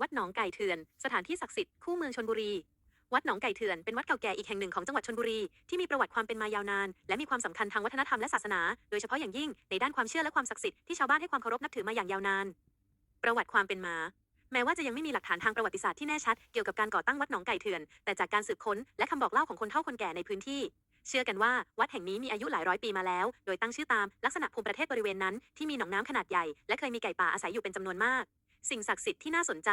วัดหนองไก่เถื่อน สถานที่ศักดิ์สิทธิ์คู่เมืองชนบุรี วัดหนองไก่เถื่อนเป็นวัดเก่าแก่อีกแห่งหนึ่งของจังหวัดชนบุรีที่มีประวัติความเป็นมายาวนาน และมีความสำคัญทางวัฒนธรรมและศาสนา โดยเฉพาะอย่างยิ่งในด้านความเชื่อและความศักดิ์สิทธิ์ที่ชาวบ้านให้ความเคารพนับถือมาอย่างยาวนาน ประวัติความเป็นมา แม้ว่าจะยังไม่มีหลักฐานทางประวัติศาสตร์ที่แน่ชัดเกี่ยวกับการก่อตั้งวัดหนองไก่เถื่อน แต่จากการสืบค้นและคำบอกเล่าของคนเฒ่าคนแก่ในพื้นที่เชื่อกันว่าวัดแห่งนี้มีอายุหลายร้อยปีมาแล้ว โดยตั้งชื่อตามลักษณะภูมิประเทศบริเวณนั้นที่มีหนองน้ำขนาดใหญ่และเคยมีไก่ป่าอาศัยอยู่เป็นจำนวนมาก สิ่งศักดิ์สิทธิ์ที่น่าสนใจ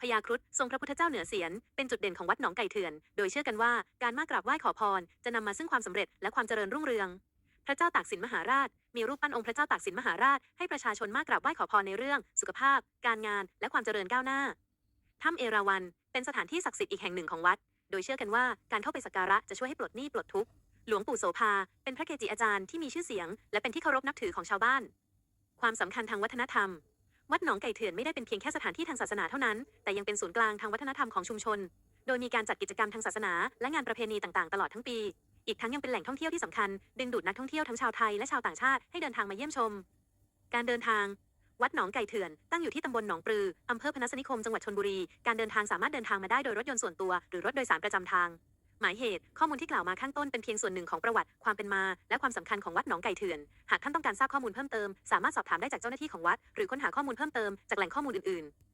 พญาครุฑทรงพระพุทธเจ้าเหนือเสียน เป็นจุดเด่นของวัดหนองไก่เถื่อน โดยเชื่อกันว่าการมากราบไหว้ขอพร จะนำมาซึ่งความสำเร็จและความเจริญรุ่งเรือง พระเจ้าตากสินมหาราช มีรูปปั้นองค์พระเจ้าตากสินมหาราช ให้ประชาชนมากราบไหว้ขอพรในเรื่อง สุขภาพ การงาน และความเจริญก้าวหน้า ถ้ำเอราวัณ เป็นสถานที่ศักดิ์สิทธิ์อีกแห่งหนึ่งของวัด โดยเชื่อกันว่าการเข้าไปสักการะจะช่วยให้ปลดหนี้ปลดทุกข์ หลวงปู่โสภา เป็นพระเกจิอาจารย์ที่มีชื่อเสียง และเป็นที่เคารพนับถือของชาวบ้าน ความสำคัญทางวัฒนธรรม วัดหนองไก่เถื่อนไม่ได้เป็นเพียงแค่สถานที่ทางศาสนาเท่านั้น แต่ยังเป็นศูนย์กลางทางวัฒนธรรมของชุมชน โดยมีการจัดกิจกรรมทางศาสนา และงานประเพณีต่างๆ ตลอดทั้งปี อีกทั้งยังเป็นแหล่งท่องเที่ยวที่สำคัญ ดึงดูดนักท่องเที่ยวทั้งชาวไทยและชาวต่างชาติให้เดินทางมาเยี่ยมชม การเดินทาง วัดหนองไก่เถื่อนตั้งอยู่ที่ตำบลหนองปลืออำเภอพนัสนิคมจังหวัดชนบุรี การเดินทางสามารถเดินทางมาได้โดยรถยนต์ส่วนตัว หรือรถโดยสารประจำทาง หมายเหตุ ข้อมูลที่กล่าวมาข้างต้นเป็นเพียงส่วนหนึ่งของประวัติ ความเป็นมา และความสำคัญของวัดหนองไก่เถื่อน หากท่านต้องการทราบข้อมูลเพิ่มเติม สามารถสอบถามได้จากเจ้าหน้าที่ของวัด หรือค้นหาข้อมูลเพิ่มเติมจากแหล่งข้อมูลอื่นๆ